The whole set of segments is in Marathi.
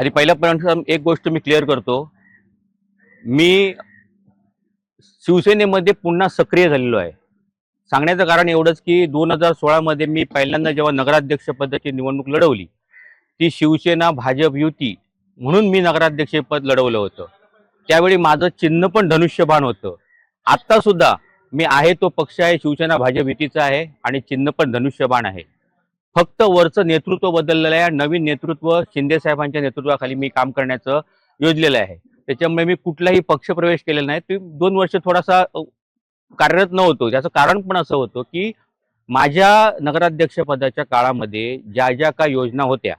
आधी पहिल्यापर्यंत एक गोष्ट मी क्लिअर करतो. मी शिवसेनेमध्ये पुन्हा सक्रिय झालेलो आहे. सांगण्याचं कारण एवढंच की दोन हजार सोळामध्ये मी पहिल्यांदा जेव्हा नगराध्यक्षपदाची निवडणूक लढवली ती शिवसेना भाजप युती म्हणून मी नगराध्यक्षपद लढवलं होतं. त्यावेळी माझं चिन्ह पण धनुष्यबाण होतं. आत्तासुद्धा सुद्धा मी आहे तो पक्ष आहे शिवसेना भाजप युतीचा आहे आणि चिन्ह पण धनुष्यबाण आहे. फक्त वरचं नेतृत्व बदललेलं आहे. नवीन नेतृत्व शिंदे साहेबांच्या नेतृत्वाखाली मी काम करण्याचं योजलेलं आहे. त्याच्यामुळे मी कुठलाही पक्षप्रवेश केलेला नाही. ते दोन वर्ष थोडासा कार्यरत नव्हतो. त्याचं कारण पण असं होतं की माझ्या नगराध्यक्षपदाच्या काळामध्ये ज्या ज्या काय योजना होत्या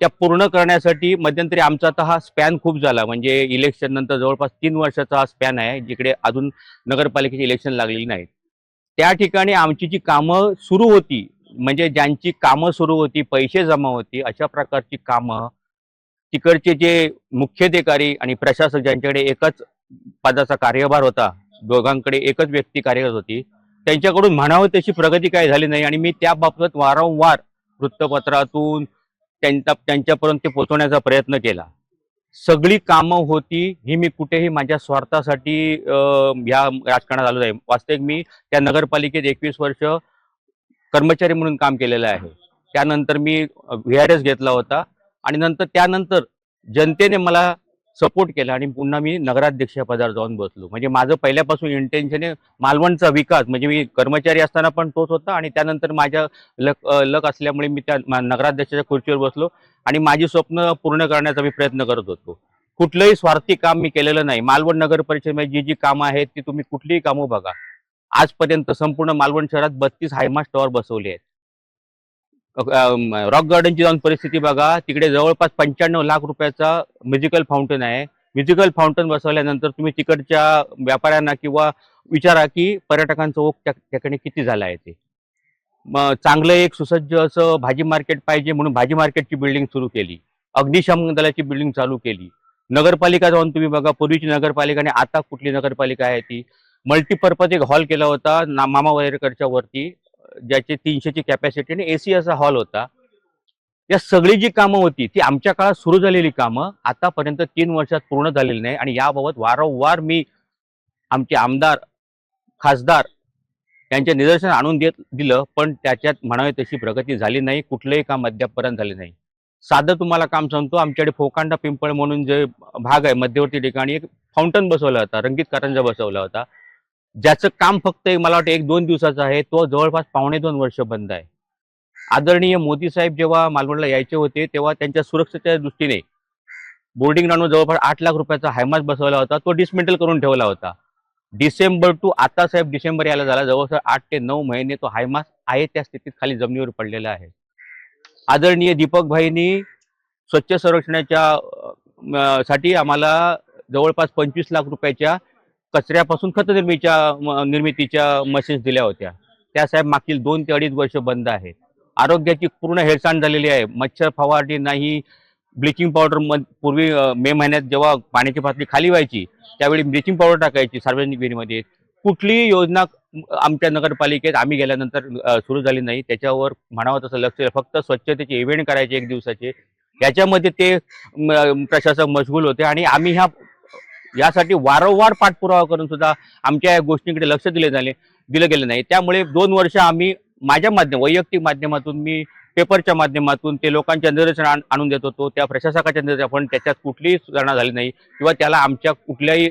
त्या पूर्ण करण्यासाठी मध्यंतरी आमचा आता हा स्पॅन खूप झाला. म्हणजे इलेक्शन नंतर जवळपास तीन वर्षाचा हा स्पॅन आहे जिकडे अजून नगरपालिकेची इलेक्शन लागलेली नाहीत. त्या ठिकाणी आमची जी कामं सुरू होती म्हणजे ज्यांची कामं सुरू होती पैसे जमा होती अशा प्रकारची कामं तिकडचे जे मुख्याधिकारी आणि प्रशासक ज्यांच्याकडे एकच पदाचा कार्यभार होता दोघांकडे एकच व्यक्ती कार्यरत होती त्यांच्याकडून म्हणावं तशी प्रगती काय झाली नाही आणि मी त्याबाबत वारंवार वृत्तपत्रातून त्यांच्या त्यांच्यापर्यंत ते प्रयत्न केला. सगळी कामं होती ही मी कुठेही माझ्या स्वार्थासाठी ह्या राजकारणात आलो आहे वास्तविक मी त्या नगरपालिकेत एकवीस वर्ष कर्मचारी म्हणून काम केलेलं आहे. त्यानंतर मी व्ही आर एस घेतला होता. आणि नंतर त्यानंतर जनतेने मला सपोर्ट केला आणि पुन्हा मी नगराध्यक्ष पदावर जाऊन बसलो. म्हणजे माझं पहिल्यापासून इंटेन्शन आहे मालवणचा विकास. म्हणजे मी कर्मचारी असताना पण तोच होता आणि त्यानंतर माझ्या लक लक असल्यामुळे मी त्या नगराध्यक्षाच्या खुर्चीवर बसलो आणि माझी स्वप्न पूर्ण करण्याचा मी प्रयत्न करत होतो. कुठलंही स्वार्थी काम मी केलेलं नाही. मालवण नगर परिषदेमध्ये जी जी कामं आहेत ती तुम्ही कुठलीही कामं बघा. आजपर्यंत संपूर्ण मालवण शहरात बत्तीस हायमास्ट टॉवर बसवले आहेत. रॉक गार्डनची जाऊन परिस्थिती बघा. तिकडे जवळपास पंच्याण्णव लाख रुपयाचा म्युझिकल फाउंटन आहे. म्युझिकल फाउंटन बसवल्यानंतर तुम्ही तिकडच्या व्यापाऱ्यांना किंवा विचारा की पर्यटकांचं ओघ त्या ठिकाणी किती झालं आहे ते. मग चांगलं एक सुसज्ज असं भाजी मार्केट पाहिजे म्हणून भाजी मार्केटची बिल्डिंग सुरू केली. अग्निशमन दलाची बिल्डिंग चालू केली. नगरपालिका जाऊन तुम्ही बघा पूर्वीची नगरपालिका आणि आता कुठली नगरपालिका आहे ती. मल्टीपर्पज एक हॉल केला होता ना मामा वैरकरच्या वरती ज्याची तीनशेची कॅपॅसिटी आणि एसी असा हॉल होता. या सगळी जी कामं होती ती आमच्या काळात सुरू झालेली कामं आतापर्यंत तीन वर्षात पूर्ण झालेली नाही आणि याबाबत वारंवार मी आमचे आमदार खासदार यांचे निदर्शन आणून देत दिलं पण त्याच्यात म्हणावे तशी प्रगती झाली नाही कुठलंही काम अद्यापपर्यंत झाले नाही. साधं तुम्हाला काम सांगतो आमच्याकडे फोकांडा पिंपळ म्हणून जे भाग आहे मध्यवर्ती ठिकाणी एक फाउंटन बसवला होता रंगीत कारंजा बसवला होता. ज्याचं काम फक्त मला वाटतं एक दोन दिवसाचं आहे तो जवळपास पावणे दोन वर्ष बंद आहे. आदरणीय मोदी साहेब जेव्हा मालवणला यायचे होते तेव्हा त्यांच्या सुरक्षेच्या दृष्टीने बोर्डिंग ग्राउंडवर जवळपास आठ लाख रुपयाचा हायमास बसवला होता तो डिसमेंटल करून ठेवला होता. डिसेंबर टू आता साहेब डिसेंबर यायला झाला जवळपास आठ ते नऊ महिने तो हायमास आहे त्या स्थितीत खाली जमिनीवर पडलेला आहे. आदरणीय दीपकभाईंनी स्वच्छ संरक्षणाच्या साठी आम्हाला जवळपास पंचवीस लाख रुपयाच्या कचऱ्यापासून खत निर्मितीच्या म- निर्मितीच्या मशीन्स दिल्या होत्या. त्या साहेब मागील दोन ते अडीच वर्ष बंद आहेत. आरोग्याची पूर्ण हेळसांड झालेली आहे. मच्छर फवारणी नाही ब्लिचिंग पावडर म पूर्वी मे महिन्यात जेव्हा पाण्याची पातळी खाली व्हायची त्यावेळी ब्लिचिंग पावडर टाकायची सार्वजनिक विहिरीमध्ये. कुठलीही योजना आमच्या नगरपालिकेत आम्ही गेल्यानंतर सुरू झाली नाही. त्याच्यावर म्हणावं तसं लक्ष फक्त स्वच्छतेचे इव्हेंट करायचे एक दिवसाचे. याच्यामध्ये ते प्रशासक मशगूल होते आणि आम्ही ह्या यासाठी वारंवार पाठपुरावा करून सुद्धा आमच्या या गोष्टींकडे लक्ष दिले झाले दिलं गेलं नाही. त्यामुळे दोन वर्ष आम्ही माझ्या माध्यम वैयक्तिक माध्यमातून मी पेपरच्या माध्यमातून ते लोकांच्या निदर्शन आणून देत होतो. त्या प्रशासकाच्या निदर्शन पण त्याच्यात कुठलीही सुधारणा झाली नाही किंवा त्याला आमच्या कुठल्याही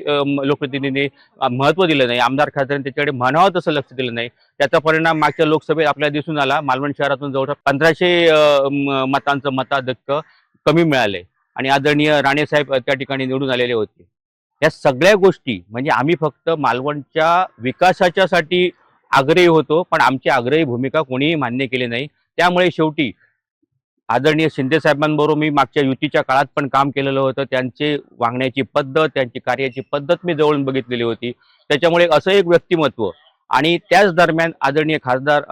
लोकप्रतिनिधीने महत्त्व दिलं नाही. आमदार खासदारांनी त्याच्याकडे म्हणावं तसं लक्ष दिलं नाही. त्याचा परिणाम मागच्या लोकसभेत आपल्याला दिसून आला. मालवण शहरातून जवळपास पंधराशे मतांचं मताधिक्य कमी मिळाले आणि आदरणीय राणेसाहेब त्या ठिकाणी निवडून आलेले होते. या सगळ्या गोष्टी म्हणजे आम्ही फक्त मालवणच्या विकासाच्यासाठी आग्रही होतो पण आमची आग्रही भूमिका कोणीही मान्य केली नाही. त्यामुळे शेवटी आदरणीय शिंदे साहेबांबरोबर मी मागच्या युतीच्या काळात पण काम केलेलं होतं. त्यांचे वागण्याची पद्धत त्यांची कार्याची पद्धत मी जवळून बघितलेली होती. त्याच्यामुळे असं एक व्यक्तिमत्व आणि त्याच दरम्यान आदरणीय खासदार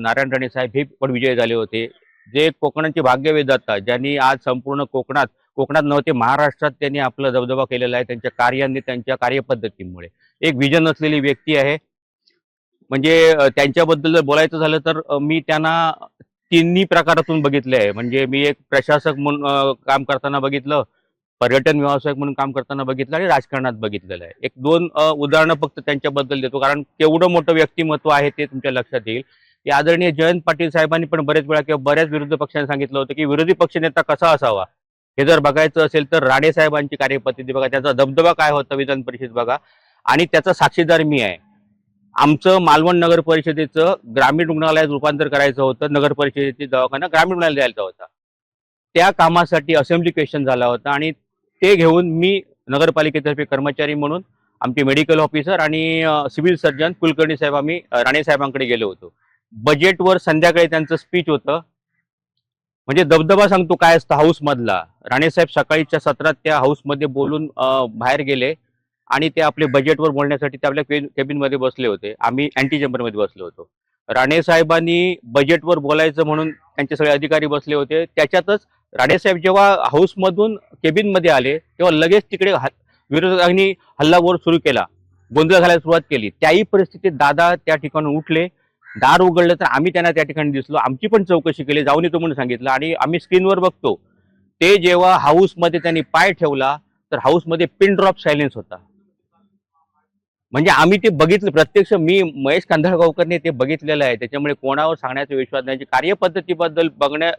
नारायण राणे साहेब हे पण विजय झाले होते. जे कोकणाचे भाग्यवेदाता ज्यांनी आज संपूर्ण कोकणात कोकणात नव्हते महाराष्ट्रात त्यांनी आपला दबदबा केलेला आहे त्यांच्या कार्याने त्यांच्या कार्यपद्धतीमुळे. एक विजन असलेली व्यक्ती आहे. म्हणजे त्यांच्याबद्दल जर बोलायचं झालं तर मी त्यांना तिन्ही प्रकारातून बघितले आहे. म्हणजे मी एक प्रशासक म्हणून काम करताना बघितलं पर्यटन व्यावसायिक म्हणून काम करताना बघितलं आणि राजकारणात बघितलेलं आहे. एक दोन उदाहरणं फक्त त्यांच्याबद्दल देतो. कारण केवढं मोठं व्यक्तिमत्व आहे ते तुमच्या लक्षात येईल. की आदरणीय जयंत पाटील साहेबांनी पण बरेच वेळा किंवा बऱ्याच विरोधी पक्षांनी सांगितलं होतं की विरोधी पक्षनेता कसा असावा? हे जर बघायचं असेल तर राणे साहेबांची कार्यपद्धती बघा त्याचा दबदबा काय होता विधान परिषद बघा. आणि त्याचा साक्षीदार मी आहे. आमचं मालवण नगर परिषदेचं ग्रामीण रुग्णालयात रूपांतर करायचं होतं नगर परिषदेचे दवाखाना ग्रामीण रुग्णालयात द्यायचा होता. त्या कामासाठी असेंब्ली क्वेश्चन झाला होता आणि ते घेऊन मी नगरपालिकेतर्फे कर्मचारी म्हणून आमचे मेडिकल ऑफिसर आणि सिव्हिल सर्जन कुलकर्णी साहेब आम्ही राणे साहेबांकडे गेलो होतो. बजेटवर संध्याकाळी त्यांचं स्पीच होतं. म्हणजे दबदबा सांगतो काय असतं हाऊस मधला. सकाळीच्या सत्रात त्या हाऊसमध्ये बोलून बाहेर गेले आणि ते आपले बजेटवर बोलण्यासाठी ते आपल्या केबिनमध्ये बसले होते. आम्ही अँटी मध्ये बसलो होतो. राणे साहेबांनी बजेटवर बोलायचं म्हणून त्यांचे सगळे अधिकारी बसले होते. त्याच्यातच राणेसाहेब जेव्हा हाऊसमधून केबिनमध्ये आले तेव्हा लगेच तिकडे हा- विरोधकांनी हल्लाबोर सुरू केला. गोंधळ घालायला सुरुवात केली. त्याही परिस्थितीत दादा त्या ठिकाणी उठले. दार उघडलं तर आम्ही त्यांना त्या ठिकाणी दिसलो. आमची पण चौकशी केली जाऊन येतो म्हणून सांगितलं. आणि आम्ही स्क्रीनवर बघतो ते जेव्हा हाऊसमध्ये त्यांनी पाय ठेवला तर हाऊसमध्ये पिन ड्रॉप सायलेन्स होता. म्हणजे आम्ही ते बघितलं. प्रत्यक्ष मी महेश कांधळगावकरने ते बघितलेलं आहे. त्याच्यामुळे कोणावर सांगण्याचा विश्वास नाही. कार्यपद्धतीबद्दल बघण्या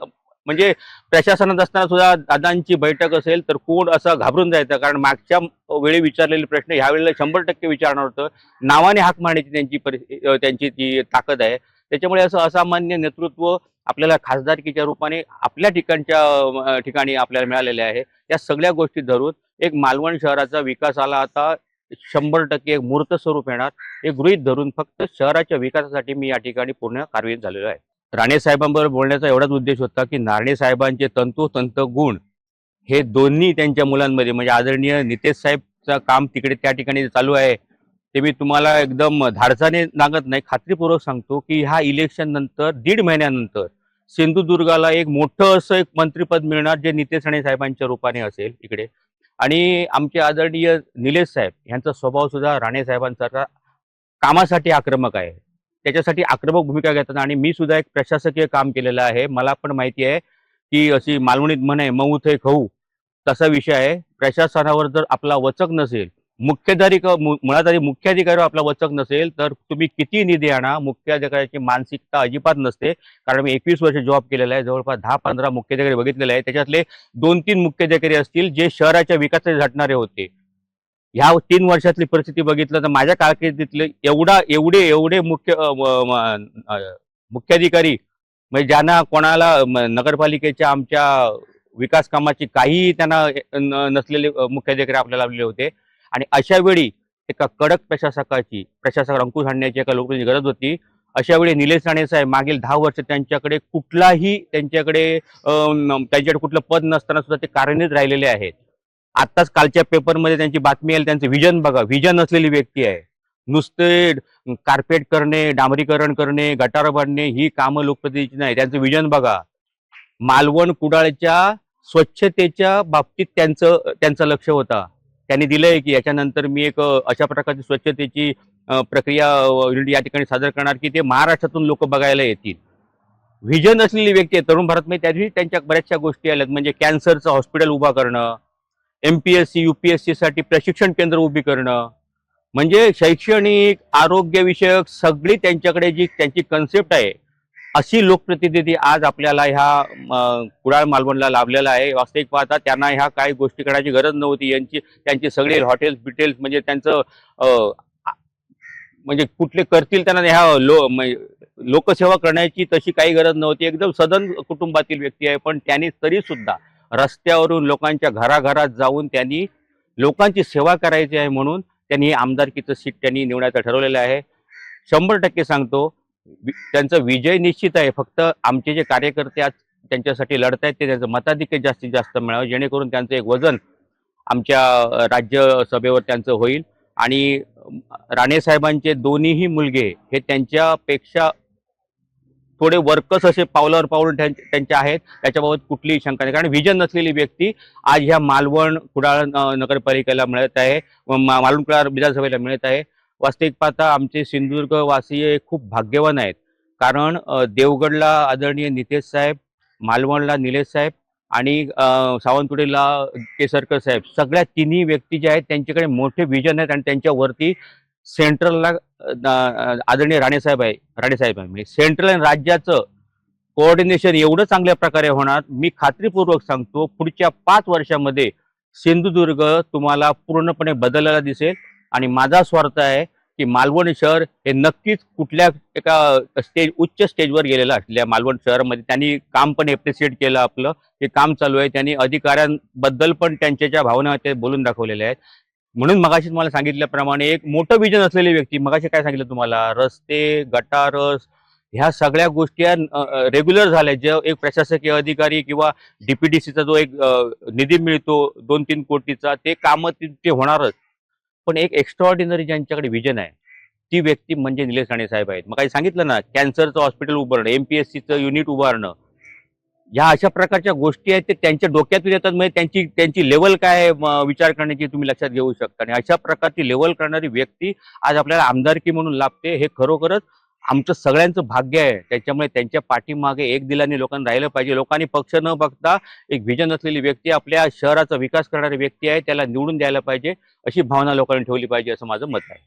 म्हणजे प्रशासनात असताना सुद्धा दादांची बैठक असेल तर कोण असं घाबरून जायचं? कारण मागच्या वेळी विचारलेले प्रश्न ह्या वेळेला शंभर टक्के विचारणार होतं. नावाने हाक मारण्याची त्यांची परिस्थिती त्यांची ती ताकद आहे. त्याच्यामुळे असं असामान्य नेतृत्व आपल्याला खासदारकीच्या रूपाने आपल्या ठिकाणच्या ठिकाणी आपल्याला मिळालेले आहे. या सगळ्या गोष्टी धरून एक मालवण शहराचा विकासाला आता शंभर टक्के एक मूर्त स्वरूप येणार. हे गृहीत धरून फक्त शहराच्या विकासासाठी मी या ठिकाणी पूर्ण कार्यरत झालेलो आहे. राणे साहेबांबरोबर बोलण्याचा एवढाच उद्देश होता की नारणे साहेबांचे तंतोतंत गुण हे दोन्ही त्यांच्या मुलांमध्ये म्हणजे आदरणीय नितेश साहेबचं काम तिकडे त्या ठिकाणी चालू आहे. ते मी तुम्हाला एकदम धाडसाने नागत नाही खात्रीपूर्वक सांगतो की ह्या इलेक्शन नंतर दीड महिन्यानंतर सिंधुदुर्गाला एक मोठं असं एक मंत्रिपद मिळणार जे नितेश राणे साहेबांच्या रूपाने असेल इकडे. आणि आमचे आदरणीय निलेश साहेब यांचा स्वभाव सुद्धा राणे साहेबांसारखा कामासाठी आक्रमक आहे. त्याच्यासाठी आक्रमक भूमिका घेतात आणि मी सुद्धा एक प्रशासकीय काम केलेलं आहे. मला पण माहिती आहे की अशी मालवणीत म्हणे मऊ थे खाऊ तसा विषय आहे. प्रशासनावर जर आपला वचक नसेल मुख्याधिकारी मु- मुळात आधी आपला वचक नसेल तर तुम्ही किती निधी आणा? मुख्याधिकाऱ्याची मानसिकता अजिबात नसते. कारण मी एकवीस वर्ष जॉब केलेला आहे. जवळपास दहा पंधरा मुख्याधिकारी बघितलेले आहे त्याच्यातले दोन तीन मुख्याधिकारी असतील जे शहराच्या विकासाचे झटणारे होते. ह्या तीन वर्षातली परिस्थिती बघितलं तर माझ्या कारकिर्दीतले एवढा एवढे एवढे मुख्य मुख्याधिकारी म्हणजे ज्यांना कोणाला नगरपालिकेच्या आमच्या विकास कामाची काहीही त्यांना नसलेले मुख्याधिकारी आपल्याला लाभले होते. आणि अशा वेळी एका कडक प्रशासकाची प्रशासक अंकुश आणण्याची एका लोकांची गरज होती. अशा वेळी निलेश राणे साहेब मागील दहा वर्ष त्यांच्याकडे कुठलाही त्यांच्याकडे त्यांच्याकडे कुठलं पद नसताना सुद्धा ते कार्यान्वित राहिलेले आहेत. आत्ताच कालच्या पेपरमध्ये त्यांची बातमी आली त्यांचं विजन बघा व्हिजन असलेली व्यक्ती आहे. नुसते कार्पेट करणे डांबरीकरण करणे गटार भरणे ही कामं लोकप्रतिनिधीची नाही त्यांचं व्हिजन बघा. मालवण कुडाळच्या स्वच्छतेच्या बाबतीत त्यांचं त्यांचं लक्ष होता. त्यांनी दिलंय की याच्यानंतर मी एक अशा प्रकारची स्वच्छतेची प्रक्रिया युनिट या ठिकाणी सादर करणार की ते महाराष्ट्रातून लोक बघायला येतील. व्हिजन असलेली व्यक्ती आहे तरुण भारतमध्ये त्या दिवशी त्यांच्या बऱ्याचशा गोष्टी आल्यात म्हणजे कॅन्सरचं हॉस्पिटल उभा करणं M P S C U P एससाठी प्रशिक्षण केंद्र उभी करणं. म्हणजे शैक्षणिक आरोग्यविषयक सगळी त्यांच्याकडे जी त्यांची कन्सेप्ट आहे अशी लोकप्रतिनिधी आज आपल्याला ह्या कुडाळ मालवणला लाभलेला आहे. वास्तविक पाहता त्यांना ह्या काही गोष्टी करण्याची गरज नव्हती. यांची त्यांची सगळे हॉटेल्स बिटेल्स म्हणजे त्यांचं म्हणजे कुठले करतील त्यांना ह्या लो लोकसेवा करण्याची तशी काही गरज नव्हती. एकदम सदन कुटुंबातील व्यक्ती आहे. पण त्यांनी तरी सुद्धा रस्त्यावरून लोकांच्या घराघरात जाऊन त्यांनी लोकांची सेवा करायची आहे म्हणून त्यांनी हे आमदारकीचं सीट त्यांनी निवडायचं ठरवलेलं आहे. शंभर टक्के सांगतो वि- त्यांचा विजय निश्चित आहे. फक्त आमचे जे कार्यकर्ते आज त्यांच्यासाठी लढत आहेत ते त्यांचं मताधिक्य जास्तीत जास्त मिळावं जेणेकरून त्यांचं एक वजन आमच्या राज्यसभेवर त्यांचं होईल. आणि राणेसाहेबांचे राणे साहेबांचे दोन्हीही मुलगे हे त्यांच्यापेक्षा थोडे वर्कर्स असे पावलावर पाऊल त्यां- त्यांचे आहेत. त्याच्याबाबत कुठलीही शंका नाही. कारण विजन नसलेली व्यक्ती आज ह्या मालवण कुडाळ नगरपालिकेला मिळत आहे. मा- मालवण कुडाळ विधानसभेला मिळत आहे. वास्तविक पाहता आमचे सिंधुदुर्गवासी हे खूप भाग्यवान आहेत. कारण देवगडला आदरणीय नितेश साहेब मालवणला निलेश साहेब आणि सावंतवाडीला केसरकर साहेब सगळ्या तिन्ही व्यक्ती ज्या आहेत त्यांच्याकडे मोठे विजन आहेत आणि त्यांच्यावरती सेंट्रलला आदरणीय राणेसाहेब आहे राणेसाहेब आहे म्हणजे सेंट्रल आणि राज्याचं कोऑर्डिनेशन एवढं चांगल्या प्रकारे होणार मी खात्रीपूर्वक सांगतो पुढच्या पाच वर्षामध्ये सिंधुदुर्ग तुम्हाला पूर्णपणे बदललेला दिसेल. आणि माझा स्वार्थ आहे की मालवण शहर हे नक्कीच कुठल्या एका स्टेज उच्च स्टेजवर गेलेलं असल्या मालवण शहरामध्ये त्यांनी काम पण एप्रिशिएट केलं आपलं हे काम चालू आहे त्यांनी अधिकाऱ्यांबद्दल पण त्यांच्या ज्या भावना ते बोलून दाखवलेल्या आहेत. म्हणून मगाशी तुम्हाला सांगितल्याप्रमाणे एक मोठं विजन असलेली व्यक्ती मगाशी काय सांगितलं तुम्हाला? रस्ते गटारस ह्या सगळ्या गोष्टी रेग्युलर झाल्या. जे एक प्रशासकीय अधिकारी किंवा डीपीडीसीचा जो एक निधी मिळतो दोन तीन कोटीचा ते कामं ते होणारच. पण एक एक्स्ट्रॉर्डिनरी ज्यांच्याकडे विजन आहे ती व्यक्ती म्हणजे निलेश राणे साहेब आहेत. मग काही सांगितलं ना कॅन्सरचं हॉस्पिटल उभारणं एमपीएससीचं युनिट उभारणं ह्या अशा प्रकारच्या गोष्टी आहेत ते त्यांच्या डोक्यातून येतात. म्हणजे त्यांची त्यांची लेवल काय आहे, विचार करण्याची तुम्ही लक्षात घेऊ शकता. आणि अशा प्रकारची लेवल करणारी व्यक्ती आज आपल्याला आमदारकी म्हणून लाभते. हे खरोखरच आमचं सगळ्यांचं भाग्य आहे. त्याच्यामुळे त्यांच्या पाठीमागे एक दिलाने लोकांना राहिलं पाहिजे. लोकांनी पक्ष न बघता एक व्हिजन असलेली व्यक्ती आपल्या शहराचा विकास करणारी व्यक्ती आहे त्याला निवडून द्यायला पाहिजे. अशी भावना लोकांनी ठेवली पाहिजे असं माझं मत आहे.